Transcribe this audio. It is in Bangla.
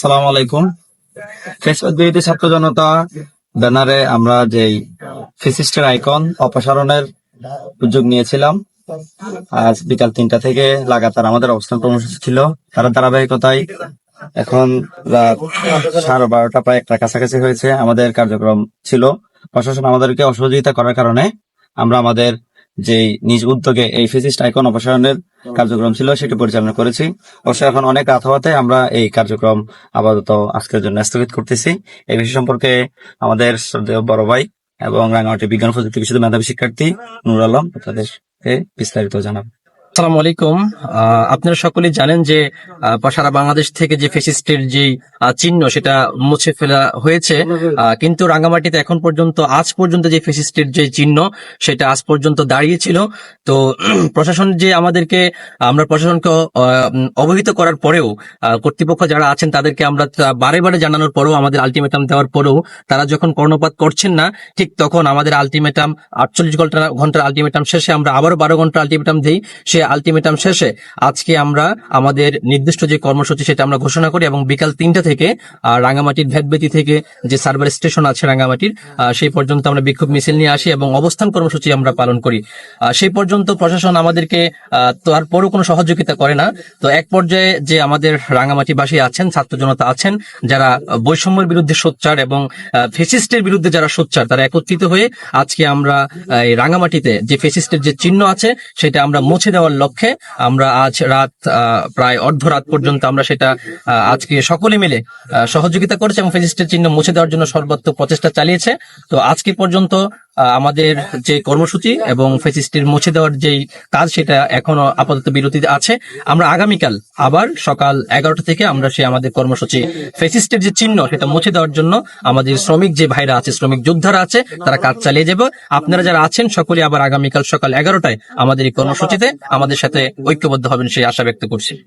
সালাম আলাইকুম। ফেসবুক বিরোধী ছাত্র জনতা ব্যানারে আমরা যেই ফিসিস্টের আইকন অপসারণের উদ্যোগ নিয়েছিলাম, আজ বিকাল তিনটা থেকে লাগাতার আমাদের অবস্থান কর্মসূচি ছিল। তার ধারাবাহিকতায় এখন রাত সাড়ে বারোটা প্রায় একটা কাছাকাছি হয়েছে। আমাদের কার্যক্রম ছিল প্রশাসন আমাদেরকে অসহযোগিতা করার কারণে আমরা আমাদের যে নিজ উদ্যোগে এই ফিজিস্ট আইকন অপসারণের কার্যক্রম ছিল সেটি পরিচালনা করেছি। অবশ্য এখন অনেক রাত হওয়াতে আমরা এই কার্যক্রম আপাতত আজকের জন্য স্থগিত করতেছি। এই বিষয় সম্পর্কে আমাদের শ্রদ্ধেয় বড় ভাই এবং রাঙামাটি বিজ্ঞান প্রযুক্তি বিশ্ব মেধাবী শিক্ষার্থী নুর আলম তাদেরকে বিস্তারিত জানাব। আসসালামু আলাইকুম। আপনারা সকলেই জানেন যে সারা বাংলাদেশ থেকে যে ফেসিস্টের যে চিহ্ন, সেটা মুছে ফেলা হয়েছে। কিন্তু রাঙ্গামাটিতে এখন পর্যন্ত, আজ পর্যন্ত যে ফেসিস্টের যে চিহ্ন, সেটা আজ পর্যন্ত দাঁড়িয়েছিল। তো প্রশাসন যে আমাদেরকে, আমরা প্রশাসনকে অবহিত করার পরেও কর্তৃপক্ষ যারা আছেন, তাদেরকে আমরা বারে বারে জানানোর পরেও, আমাদের আলটিমেটাম দেওয়ার পরেও, তারা যখন কর্ণপাত করছেন না, ঠিক তখন আমাদের আলটিমেটাম, আটচল্লিশ ঘণ্টা, ঘণ্টার আলটিমেটাম শেষে আমরা আবারও বারো ঘণ্টা আলটিমেটাম দিই। সে আলটিমেটাম শেষে আজকে আমরা আমাদের নির্দিষ্ট যে কর্মসূচি সেটা আমরা ঘোষণা করি এবং বিকাল তিনটা থেকে আহ, রাঙ্গামাটির ভেদবেতি থেকে যে সার্ভার স্টেশন আছে রাঙ্গামাটির সেই পর্যন্ত আমরা বিক্ষোভ মিছিল নিয়ে আসি এবং অবস্থান কর্মসূচি আমরা পালন করি। সেই পর্যন্ত প্রশাসন আমাদেরকে তারপরও কোনো সহযোগিতা করে না। তো এক পর্যায়ে যে আমাদের রাঙ্গামাটিবাসী আছেন ছাত্র জনতা আছেন যারা বৈষম্যের বিরুদ্ধে সোচ্চার এবং ফেসিস্টের বিরুদ্ধে যারা সোচ্চার তারা একত্রিত হয়ে আজকে আমরা রাঙ্গামাটিতে যে ফেসিস্টের যে চিহ্ন আছে সেটা আমরা মুছে দেওয়ার লক্ষ্যে আমরা আজ রাত প্রায় অর্ধরাত পর্যন্ত আমরা সেটা আজকে সকলে মিলে সহযোগিতা করেছে এবং ফেসিস্টের চিহ্ন মুছে দেওয়ার জন্য সর্বাত্মক প্রচেষ্টা চালিয়েছে। তো আজকে পর্যন্ত আমাদের যে কর্মসূচি এবং ফেসিস্টের মুছে দেওয়ার যেই কাজ, সেটা এখনও আপাতত বিরতিতে আছে। আমরা আগামীকাল আবার সকাল এগারোটা থেকে আমরা সে আমাদের কর্মসূচি ফেসিস্টের যে চিহ্ন, সেটা মুছে দেওয়ার জন্য আমাদের শ্রমিক যে ভাইরা আছে, শ্রমিক যোদ্ধারা আছে, তারা কাজ চালিয়ে যাবে। আপনারা যারা আছেন, সকলে আবার আগামীকাল সকাল এগারোটায় আমাদের এই কর্মসূচিতে আমাদের সাথে ঐক্যবদ্ধ হবেন সেই আশা ব্যক্ত করছি।